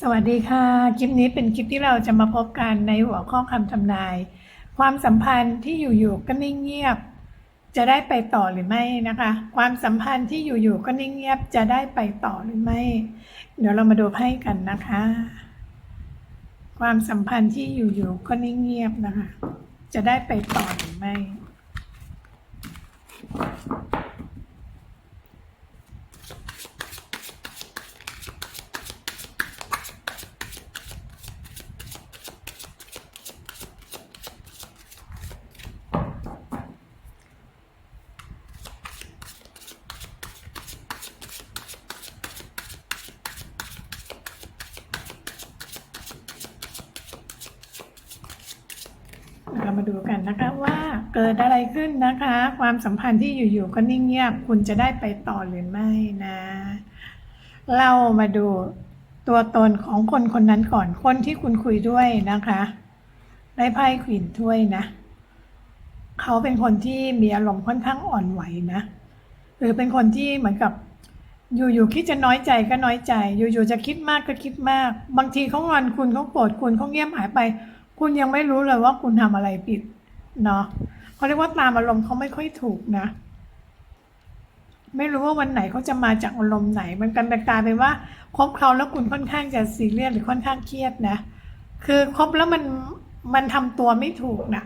สวัสดีค่ะ คลิปนี้เป็นคลิปที่เราจะมาพบกันในหัวข้อคำทำนาย ความสัมพันธ์ที่อยู่ๆก็นิ่งเงียบ จะได้ไปต่อหรือไม่นะคะ ความสัมพันธ์ที่อยู่ๆก็นิ่งเงียบจะได้ไปต่อหรือไม่ เดี๋ยวเรามาดูไพ่กันนะคะ ความสัมพันธ์ที่อยู่ๆก็นิ่งเงียบนะคะ จะได้ไปต่อหรือไม่ นะคะว่าเกิดอะไรขึ้นนะคะ ความสัมพันธ์ที่อยู่ๆก็นิ่งเงียบ คุณจะได้ไปต่อหรือไม่นะ เรามาดูตัวตนของคนคนนั้นก่อนคนที่คุณคุยด้วยนะคะได้ไพ่ขวินถ้วยนะ เขาเป็นคนที่มีอารมณ์ค่อนข้างอ่อนไหวนะ หรือเป็นคนที่เหมือนกับอยู่ๆคิดจะน้อยใจก็น้อยใจ อยู่ๆจะคิดมากก็คิดมาก บางทีเขางอนคุณเขาโกรธคุณเขาเงียบหายไป คุณยังไม่รู้เลยว่าคุณทำอะไรผิด เนาะเขาเรียกว่าตามอารมณ์เขาไม่ค่อยถูกนะ ไม่รู้ว่าวันไหนเขาจะมาจากอารมณ์ไหน มันกันกลายเป็นว่าคบเขาแล้วคุณค่อนข้างจะซีเรียสหรือค่อนข้างเครียดนะ คือคบแล้วมันมันทำตัวไม่ถูกนะ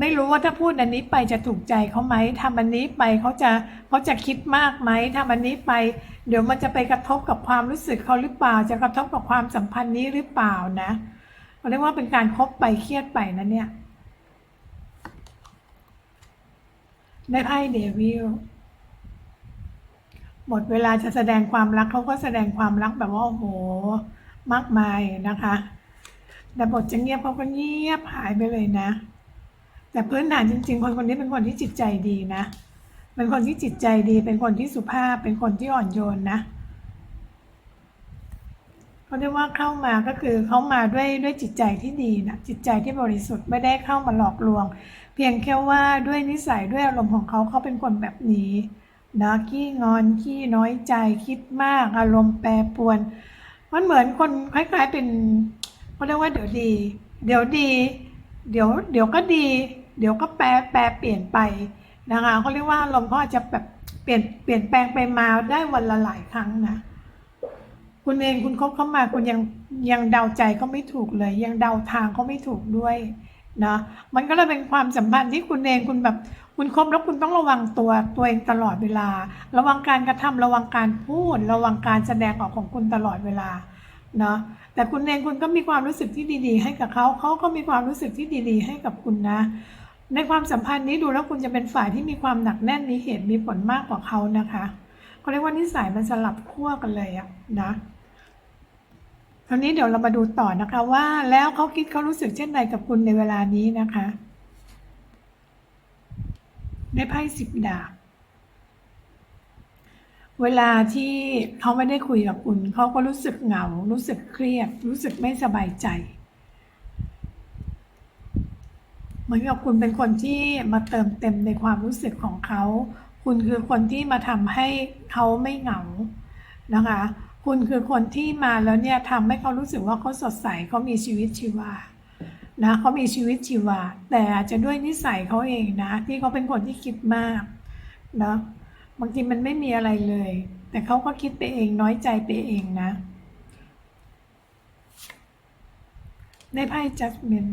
ไม่รู้ว่าถ้าพูดอันนี้ไปจะถูกใจเขาไหมทำอันนี้ไปเขาจะเขาจะคิดมากไหมทำอันนี้ไป เดี๋ยวมันจะไปกระทบกับความรู้สึกเขาหรือเปล่า จะกระทบกับความสัมพันธ์นี้หรือเปล่านะเขาเรียกว่าเป็นการคบไปเครียดไปนะเนี่ย ได้ไพ่เดวิลหมดเวลาจะแสดงความรักเขาก็แสดงความรักแบบว่าโอ้โห มากมายนะคะ แต่บทจะเงียบเขาก็เงียบหายไปเลยนะ แต่พื้นฐานจริง ๆ คนคนนี้เป็นคนที่จิตใจดีนะ เป็นคนที่จิตใจดี เป็นคนที่สุภาพ เป็นคนที่อ่อนโยนนะเขาเรียกว่าเข้ามาก็คือเขามาด้วยด้วยจิตใจที่ดีนะจิตใจที่บริสุทธิ์ไม่ได้เข้ามาหลอกลวง พียงแค่ว่าด้วยนิสัยด้วยอารมณ์ของเขาเขาเป็นคนแบบนี้นะขี้งอนขี้น้อยใจคิดมากอารมณ์แปรปรวน มันเหมือนคนคล้าย ๆเป็นเขาเรียกว่าเดี๋ยวดี เดี๋ยวดี เดี๋ยวเดี๋ยวก็ดี เดี๋ยวก็แปรแปรเปลี่ยนไปนะคะเขาเรียกว่าอารมณ์เขาอาจจะแบบเปลี่ยนเปลี่ยนแปลงไปมาได้วันละหลายครั้งนะคุณเองคุณคบเข้ามาคุณยังยังเดาใจเขาไม่ถูกเลย ยังเดาทางเขาไม่ถูกด้วย นะมันก็เลยเป็นความสัมพันธ์ที่คุณเองคุณแบบคุณคบแล้วคุณต้องระวังตัวตัวเองตลอดเวลา ระวังการกระทำระวังการพูด ระวังการแสดงออกของคุณตลอดเวลาเนาะแต่คุณเองคุณก็มีความรู้สึกที่ดีๆ ให้กับเขาเขาก็มีความรู้สึกที่ดีๆ ให้กับคุณนะ ในความสัมพันธ์นี้ดูแล้วคุณจะเป็นฝ่ายที่มีความหนักแน่นมีเหตุมีผลมากกว่าเขานะคะเขาเรียกว่านิสัยมันสลับขั้วกันเลยอะนะ ราวนี้เดี๋ยวเรามาดูต่อนะคะว่าแล้วเขาคิดเขารู้สึกเช่นไรกับคุณในเวลานี้นะคะ ได้ไพ่สิบดาบเวลาที่เขาไม่ได้คุยกับคุณเขาก็รู้สึกเหงา รู้สึกเครียด รู้สึกไม่สบายใจ เหมือนกับคุณเป็นคนที่มาเติมเต็มในความรู้สึกของเขา คุณคือคนที่มาทำให้เขาไม่เหงานะคะ คุณคือคนที่มาแล้วเนี่ยทำให้เขารู้สึกว่าเขาสดใสเขามีชีวิตชีวานะเขามีชีวิตชีวา แต่อาจจะด้วยนิสัยเขาเองนะ ที่เขาเป็นคนที่คิดมากนะบางทีมันไม่มีอะไรเลย แต่เขาก็คิดไปเองน้อยใจไปเองนะ ในไพ่ judgment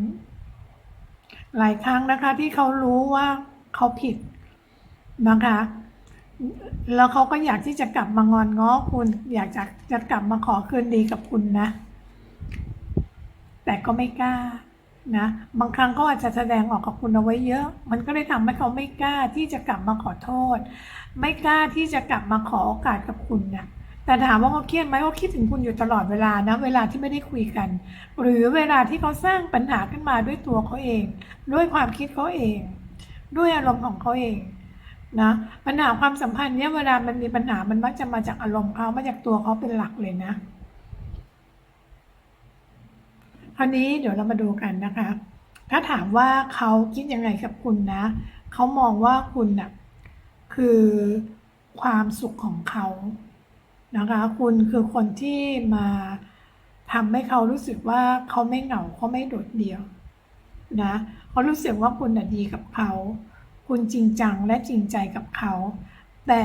หลายครั้งนะคะที่เขารู้ว่าเขาผิดนะคะ แล้วเขาก็อยากที่จะกลับมางอนง้อคุณ อยากจะจะกลับมาขอคืนดีกับคุณนะ แต่ก็ไม่กล้านะบางครั้งก็อาจจะแสดงออกกับคุณเอาไว้เยอะ มันก็เลยทำให้เขาไม่กล้าที่จะกลับมาขอโทษ ไม่กล้าที่จะกลับมาขอโอกาสกับคุณนะแต่ถามว่าเขาเครียดไหมเขาคิดถึงคุณอยู่ตลอดเวลานะ เวลาที่ไม่ได้คุยกัน หรือเวลาที่เขาสร้างปัญหาขึ้นมาด้วยตัวเขาเอง ด้วยความคิดเขาเอง ด้วยอารมณ์ของเขาเอง นะปัญหาความสัมพันธ์เนี่ยเวลามันมีปัญหามันมักจะมาจากอารมณ์เขามาจากตัวเขาเป็นหลักเลยนะคราวนี้เดี๋ยวเรามาดูกันนะคะ ถ้าถามว่าเขาคิดยังไงกับคุณนะเขามองว่าคุณน่ะคือความสุขของเขานะคะ คุณคือคนที่มาทำให้เขารู้สึกว่าเขาไม่เหงาเขาไม่โดดเดี่ยวนะเขารู้สึกว่าคุณน่ะดีกับเขา คุณจริงจังและจริงใจกับเขา แต่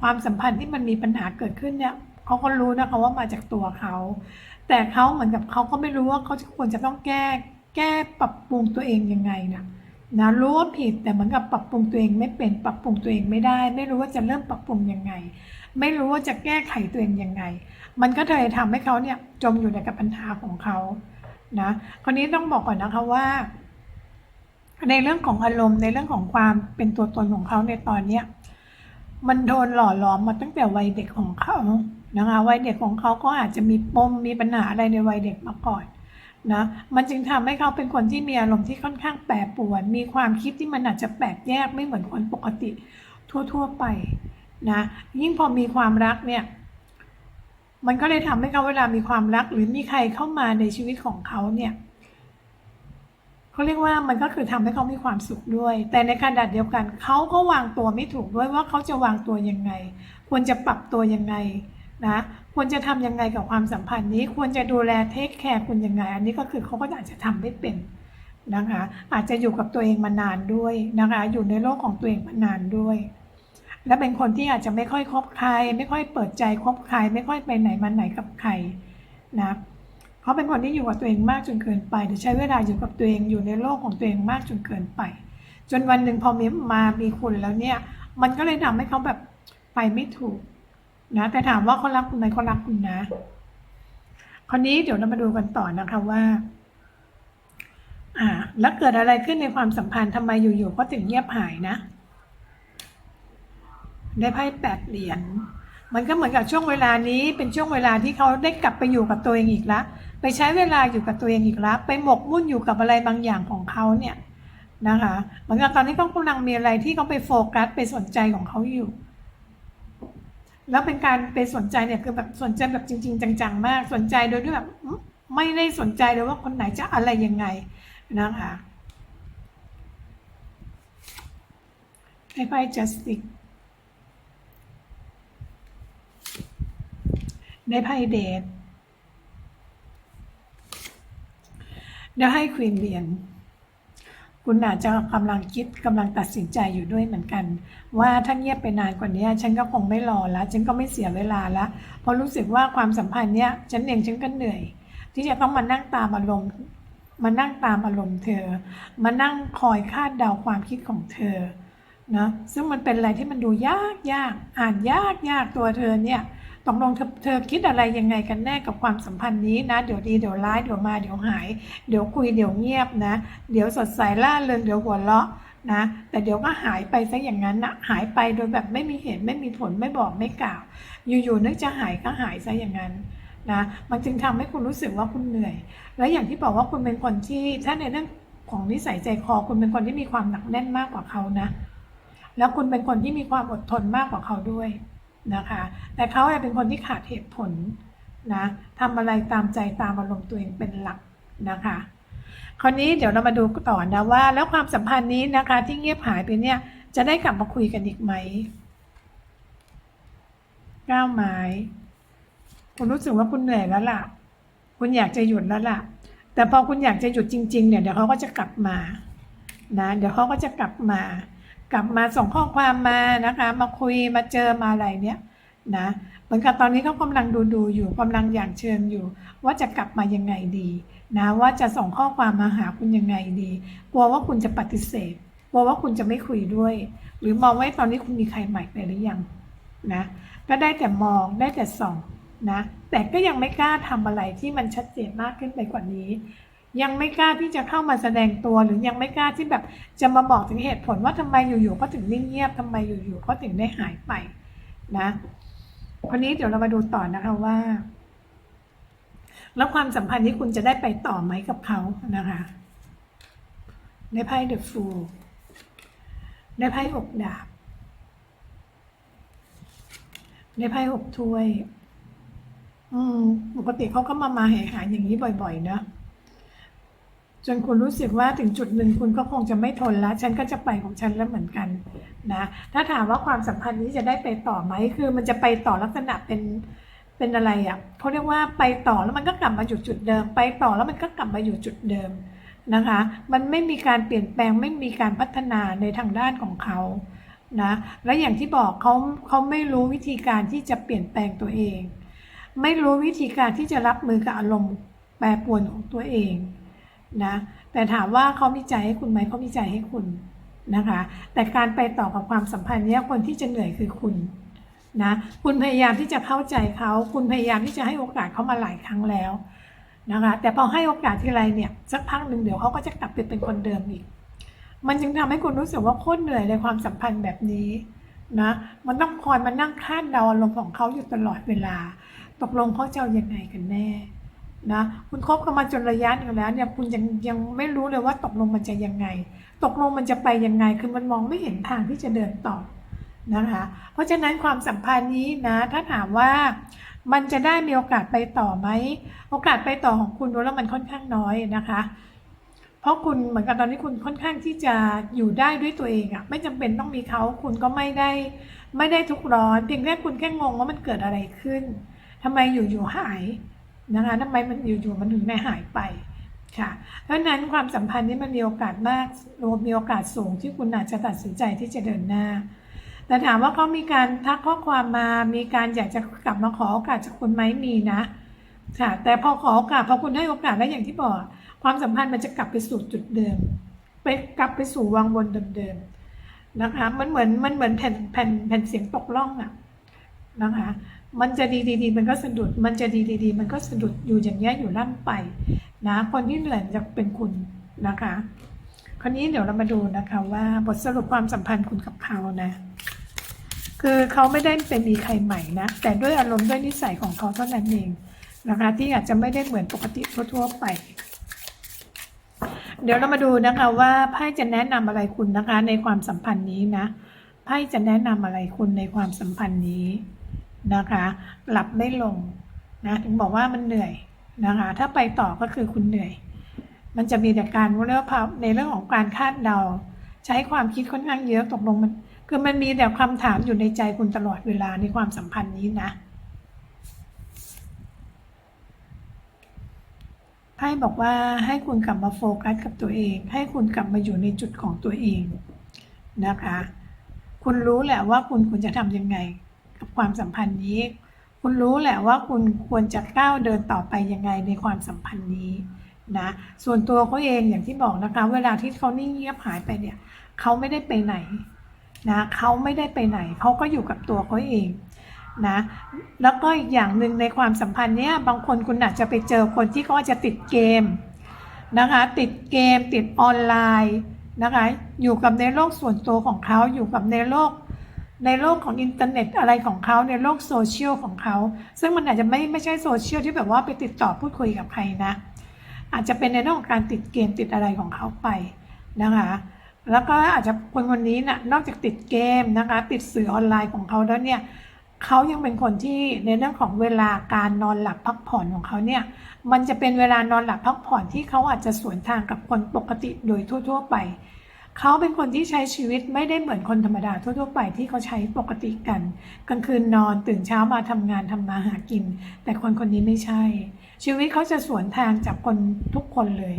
ความสัมพันธ์ที่มันมีปัญหาเกิดขึ้นเนี่ยเขาก็รู้นะคะว่ามาจากตัวเขา แต่เขาเหมือนกับเขาก็ไม่รู้ว่าเขาควรจะต้องแก้ แก้ปรับปรุงตัวเองยังไงนะนะรู้ว่าผิดแต่เหมือนกับปรับปรุงตัวเองไม่เป็นปรับปรุงตัวเองไม่ได้ ไม่รู้ว่าจะเริ่มปรับปรุงยังไง ไม่รู้ว่าจะแก้ไขตัวเองยังไง มันก็เลยทำให้เขาเนี่ยจมอยู่ในกับปัญหาของเขานะคราวนี้ต้องบอกก่อนนะคะว่า ในเรื่องของอารมณ์ในเรื่องของความเป็นตัวตนของเขาในตอนเนี้ยมันโดนหล่อหลอมมาตั้งแต่วัยเด็กของเขานะคะวัยเด็กของเขาก็อาจจะมีปมมีปัญหาอะไรในวัยเด็กมาก่อนนะมันจึงทำให้เขาเป็นคนที่มีอารมณ์ที่ค่อนข้างแปรปรวน มีความคิดที่มันอาจจะแปลกแยกไม่เหมือนคนปกติทั่ว ๆไปนะยิ่งพอมีความรักเนี่ยมันก็เลยทำให้เขาเวลามีความรักหรือมีใครเข้ามาในชีวิตของเขาเนี่ย เขาเรียกว่ามันก็คือทำให้เขามีความสุขด้วย แต่ในขณะเดียวกันเขาก็วางตัวไม่ถูกด้วยว่าเขาจะวางตัวยังไง ควรจะปรับตัวยังไงนะควรจะทำยังไงกับความสัมพันธ์นี้ ควรจะดูแลเทคแคร์คุณยังไง อันนี้ก็คือเขาก็อาจจะทำไม่เป็นนะคะ อาจจะอยู่กับตัวเองมานานด้วยนะคะ อยู่ในโลกของตัวเองมานานด้วย และเป็นคนที่อาจจะไม่ค่อยคบใคร ไม่ค่อยเปิดใจคบใคร ไม่ค่อยไปไหนมาไหนกับใครนะ เขาเป็นคนที่อยู่กับตัวเองมากจนเกินไปหรือใช้เวลาอยู่กับตัวเองอยู่ในโลกของตัวเองมากจนเกินไป จนวันหนึ่งพอมีมามีคุณแล้วเนี่ย มันก็เลยทำให้เขาแบบไปไม่ถูกนะแต่ถามว่าเขารักคุณไหมเขารักคุณนะคราวนี้เดี๋ยวเรามาดูกันต่อนะคะว่า อ่า แล้วเกิดอะไรขึ้นในความสัมพันธ์ทำไมอยู่ๆก็ถึงเงียบหายนะได้ไพ่แปดเหรียญมันก็เหมือนกับช่วงเวลานี้เป็นช่วงเวลาที่เขาได้กลับไปอยู่กับตัวเองอีกแล้ว ไปใช้เวลาอยู่กับตัวเองอีกแล้วไปหมกมุ่นอยู่กับอะไรบางอย่างของเขาเนี่ยนะคะเหมือนกับตอนนี้เขากำลังมีอะไรที่เขาไปโฟกัสไปสนใจของเขาอยู่ แล้วเป็นการไปสนใจเนี่ยคือแบบสนใจแบบจริง ๆ จังๆ มากสนใจโดยที่แบบไม่ได้สนใจเลยว่าคนไหนจะอะไรยังไงนะคะให้ไพ่ justice ได้ไพ่เดท ได้ให้ควีนเรียน คุณอาจจะกำลังคิดกำลังตัดสินใจอยู่ด้วยเหมือนกัน ว่าถ้าเงียบไปนานกว่านี้ ฉันก็คงไม่รอแล้วฉันก็ไม่เสียเวลาแล้วเพราะรู้สึกว่าความสัมพันธ์เนี้ยฉันเองฉันก็เหนื่อย ที่จะต้องมานั่งตามอารมณ์มานั่งตามอารมณ์เธอ มานั่งคอยคาดเดาความคิดของเธอนะซึ่งมันเป็นอะไรที่มันดูยากยากอ่านยากยากตัวเธอเนี่ย ตกลงเธอเธอคิดอะไรยังไงกันแน่กับความสัมพันธ์นี้นะ เดี๋ยวดีเดี๋ยวร้ายเดี๋ยวมาเดี๋ยวหาย เดี๋ยวคุยเดี๋ยวเงียบนะ เดี๋ยวสดใสล่าเริงเดี๋ยวหัวเราะนะ แต่เดี๋ยวก็หายไปซะอย่างนั้นนะหายไปโดยแบบไม่มีเหตุไม่มีผลไม่บอกไม่กล่าว อยู่ๆนึกจะหายก็หายซะอย่างนั้นนะ มันจึงทำให้คุณรู้สึกว่าคุณเหนื่อย และอย่างที่บอกว่าคุณเป็นคนที่ถ้าในเรื่องของนิสัยใจคอคุณเป็นคนที่มีความหนักแน่นมากกว่าเขานะ แล้วคุณเป็นคนที่มีความอดทนมากกว่าเขาด้วย นะคะ แต่เขาเป็นคนที่ขาดเหตุผลนะทำอะไรตามใจตามอารมณ์ตัวเองเป็นหลักนะคะคราวนี้เดี๋ยวเรามาดูต่อนะว่า แล้วความสัมพันธ์นี้นะคะที่เงียบหายไปเนี่ยจะได้กลับมาคุยกันอีกไหมก้าวไม้คุณรู้สึกว่าคุณเหนื่อยแล้วล่ะ คุณอยากจะหยุดแล้วล่ะ แต่พอคุณอยากจะหยุดจริง ๆ เนี่ยเดี๋ยวเขาก็จะกลับมานะเดี๋ยวเขาก็จะกลับมา กลับมาส่งข้อความมานะคะ มาคุยมาเจอมาอะไรเนี่ยนะเหมือนกับตอนนี้เขากำลังดูดูอยู่กำลังอย่างเชิญอยู่ ว่าจะกลับมายังไงดีนะว่าจะส่งข้อความมาหาคุณยังไงดี กลัวว่าคุณจะปฏิเสธกลัวว่าคุณจะไม่คุยด้วย หรือมองไว้ตอนนี้คุณมีใครใหม่ไปหรือยังนะก็ได้แต่มองได้แต่ส่องนะแต่ก็ยังไม่กล้าทำอะไรที่มันชัดเจนมากขึ้นไปกว่านี้ ยังไม่กล้าที่จะเข้ามาแสดงตัวหรือยังไม่กล้าที่แบบจะมาบอกถึงเหตุผลว่าทำไมอยู่ๆก็ถึงนิ่งเงียบทำไมอยู่ๆก็ถึงได้หายไปนะคนนี้เดี๋ยวเรามาดูต่อนะคะว่า แล้วความสัมพันธ์นี้คุณจะได้ไปต่อไหมกับเขานะคะได้ไพ่เดอะฟูลได้ไพ่หกดาบได้ไพ่หกถ้วย อืมปกติเขาก็มามาหายหายอย่างนี้บ่อยๆเนะ จนคุณรู้สึกว่าถึงจุดหนึ่งคุณก็คงจะไม่ทนแล้วฉันก็จะไปของฉันแล้วเหมือนกันนะถ้าถามว่าความสัมพันธ์นี้จะได้ไปต่อไหมคือมันจะไปต่อลักษณะเป็นเป็นอะไรอะเขาเรียกว่าไปต่อแล้วมันก็กลับมาอยู่จุดเดิม ไปต่อแล้วมันก็กลับมาอยู่จุดเดิมนะคะ มันไม่มีการเปลี่ยนแปลงไม่มีการพัฒนาในทางด้านของเขานะและอย่างที่บอกเขาเขาไม่รู้วิธีการที่จะเปลี่ยนแปลงตัวเอง ไม่รู้วิธีการที่จะรับมือกับอารมณ์แปรปรวนของตัวเอง นะแต่ถามว่าเขามีใจให้คุณไหมเขามีใจให้คุณนะคะ แต่การไปต่อกับความสัมพันธ์เนี้ยคนที่จะเหนื่อยคือคุณนะคุณพยายามที่จะเข้าใจเขาคุณพยายามที่จะให้โอกาสเขามาหลายครั้งแล้วนะคะแต่พอให้โอกาสทีไรเนี่ยสักพักหนึ่งเดี๋ยวเขาก็จะกลับไปเป็นคนเดิมอีก มันจึงทำให้คุณรู้สึกว่าโคตรเหนื่อยในความสัมพันธ์แบบนี้นะมันต้องคอยมานั่งคาดเดาอารมณ์ของเขาอยู่ตลอดเวลา ตกลงเขาจะเอายังไงกันแน่ นะคุณคบกันมาจนระยะหนึงแล้วเนี่ยคุณยังยังไม่รู้เลยว่าตกลงมันจะยังไง ตกลงมันจะไปยังไงคือมันมองไม่เห็นทางที่จะเดินต่อนะคะเพราะฉะนั้นความสัมพันธ์นี้นะถ้าถามว่ามันจะได้มีโอกาสไปต่อไหมโอกาสไปต่อของคุณดูแล้วมันค่อนข้างน้อยนะคะ เพราะคุณเหมือนกับตอนนี้คุณค่อนข้างที่จะอยู่ได้ด้วยตัวเองอะไม่จำเป็นต้องมีเขาคุณก็ไม่ได้ไม่ได้ทุกข์ร้อน เพียงแค่คุณแค่งงว่ามันเกิดอะไรขึ้นทำไมอยู่ๆหาย นะคะทำไมมันอยู่ๆมันถึงไม่หายไปค่ะ เพราะฉะนั้นความสัมพันธ์นี้มันมีโอกาสมากรวมมีโอกาสสูงที่คุณอาจจะตัดสินใจที่จะเดินหน้า แต่ถามว่าเขามีการทักข้อความมา มีการอยากจะกลับมาขอโอกาสจากคุณไหมมีนะ ค่ะ แต่พอขอโอกาสพอคุณให้โอกาสแล้วอย่างที่บอก ความสัมพันธ์มันจะกลับไปสู่จุดเดิม ไปกลับไปสู่วังวนเดิมๆนะคะ มันเหมือนมันเหมือนแผ่นแผ่นแผ่นเสียงตกล่องอะนะคะ มันจะดีดีมันก็สะดุด มันจะดีดีมันก็สะดุดอยู่อย่างเงี้อยู่ล่ำไปนะคนที่เหนื่อยจะเป็นคุณนะคะคราวนี้เดี๋ยวเรามาดูนะคะว่าบทสรุปความสัมพันธ์คุณกับเขานะ คือเขาไม่ได้เป็นมีใครใหม่นะ แต่ด้วยอารมณ์ด้วยนิสัยของเขาเท่านั้นเองนะคะ ที่อาจจะไม่ได้เหมือนปกติทั่วๆไปเดี๋ยวเรามาดูนะคะว่าไพ่จะแนะนำอะไรคุณนะคะในความสัมพันธ์นี้นะไพ่จะแนะนำอะไรคุณในความสัมพันธ์นี้ นะคะหลับไม่ลงนะถึงบอกว่ามันเหนื่อยนะคะถ้าไปต่อก็คือคุณเหนื่อย มันจะมีแต่การเรื่องในเรื่องของการคาดเดา ใช้ความคิดค่อนข้างเยอะตกลงมันคือมันมีแต่คำถามอยู่ในใจคุณตลอดเวลาในความสัมพันธ์นี้นะไพ่บอกว่าให้คุณกลับมาโฟกัสกับตัวเอง ให้คุณกลับมาอยู่ในจุดของตัวเองนะคะ คุณรู้แหละว่าคุณควรจะทำยังไง ความสัมพันธ์นี้ คุณรู้แหละว่าคุณควรจะก้าวเดินต่อไปยังไงในความสัมพันธ์นี้นะส่วนตัวเขาเองอย่างที่บอกนะคะ เวลาที่เขานิ่งเงียบหายไปเนี่ยเขาไม่ได้ไปไหนนะเขาไม่ได้ไปไหนเขาก็อยู่กับตัวเขาเองนะแล้วก็อีกอย่างหนึ่งในความสัมพันธ์เนี้ยบางคนคุณอาจจะไปเจอคนที่เขาอาจจะติดเกมนะคะติดเกมติดออนไลน์นะคะอยู่กับในโลกส่วนตัวของเขาอยู่กับในโลก ในโลกของอินเทอร์เน็ตอะไรของเขาในโลกโซเชียลของเขา ซึ่งมันอาจจะไม่ไม่ใช่โซเชียลที่แบบว่าไปติดต่อพูดคุยกับใครนะ อาจจะเป็นในเรื่องของการติดเกมติดอะไรของเขาไปนะคะแล้วก็อาจจะคนคนนี้นะ่ะนอกจากติดเกมนะคะติดสื่อออนไลน์ของเขาแล้วเนี่ยเขายังเป็นคนที่ในเรื่องของเวลาการนอนหลับพักผ่อนของเขาเนี่ยมันจะเป็นเวลานอนหลับพักผ่อนที่เขาอาจจะสวนทางกับคนปกติโดยทั่ว ๆ ไป เขาเป็นคนที่ใช้ชีวิตไม่ได้เหมือนคนธรรมดาทั่วๆไปที่เขาใช้ปกติกันกลางคืนนอนตื่นเช้ามาทำงานทำมาหากิน แต่คนคนนี้ไม่ใช่ ชีวิตเขาจะสวนทางจากคนทุกคนเลย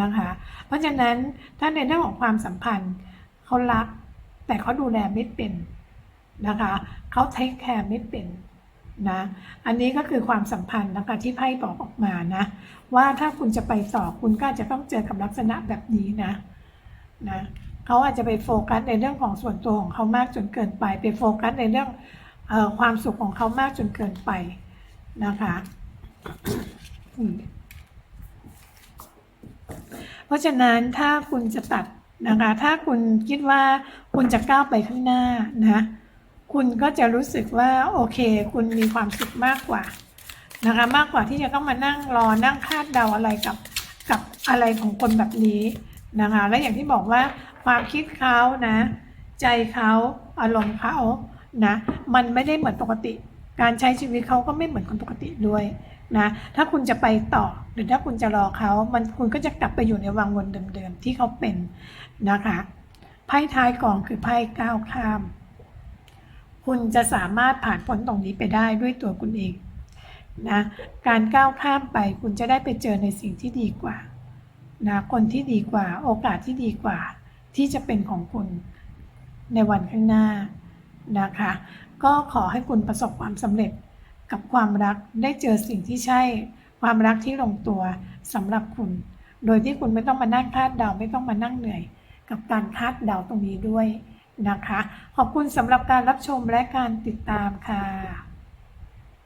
นะคะ เพราะฉะนั้นถ้าในเรื่องของความสัมพันธ์เขารัก แต่เขาดูแลไม่เป็นนะคะเขาเทคแคร์ไม่เป็นนะอันนี้ก็คือความสัมพันธ์นะคะที่ไพ่บอกออกมานะ ว่าถ้าคุณจะไปต่อคุณก็จะต้องเจอกับลักษณะแบบนี้นะ นะเขาอาจจะไปโฟกัสในเรื่องของส่วนตัวของเขามากจนเกินไป ไปโฟกัสในเรื่องออความสุขของเขามากจนเกินไปนะคะเพราะฉะนั้นถ้าคุณจะตัดนะคะ ถ้าคุณคิดว่าคุณจะก้าวไปข้างหน้านะคุณก็จะรู้สึกว่าโอเค คุณมีความสุขมากกว่านะคะมากกว่าที่จะต้องมานั่งรอนั่งคาดเดาอะไรกับกับอะไรของคนแบบนี้ นะคะ และอย่างที่บอกว่าความคิดเขานะ ใจเขาอารมณ์เขานะ มันไม่ได้เหมือนปกติ การใช้ชีวิตเขาก็ไม่เหมือนคนปกติด้วยนะ ถ้าคุณจะไปต่อหรือถ้าคุณจะรอเขา มันคุณก็จะกลับไปอยู่ในวังวนเดิมๆที่เขาเป็นนะคะไพ่ท้ายกองคือไพ่ก้าวข้าม คุณจะสามารถผ่านพ้นตรงนี้ไปได้ด้วยตัวคุณเองนะ การก้าวข้ามไปคุณจะได้ไปเจอในสิ่งที่ดีกว่า นะคนที่ดีกว่า โอกาสที่ดีกว่า ที่จะเป็นของคุณในวันข้างหน้านะคะ ก็ขอให้คุณประสบความสำเร็จกับความรักได้เจอสิ่งที่ใช่ ความรักที่ลงตัวสำหรับคุณ โดยที่คุณไม่ต้องมานั่งคาดเดาไม่ต้องมานั่งเหนื่อย กับการคาดเดาตรงนี้ด้วยนะคะ ขอบคุณสำหรับการรับชมและการติดตามค่ะ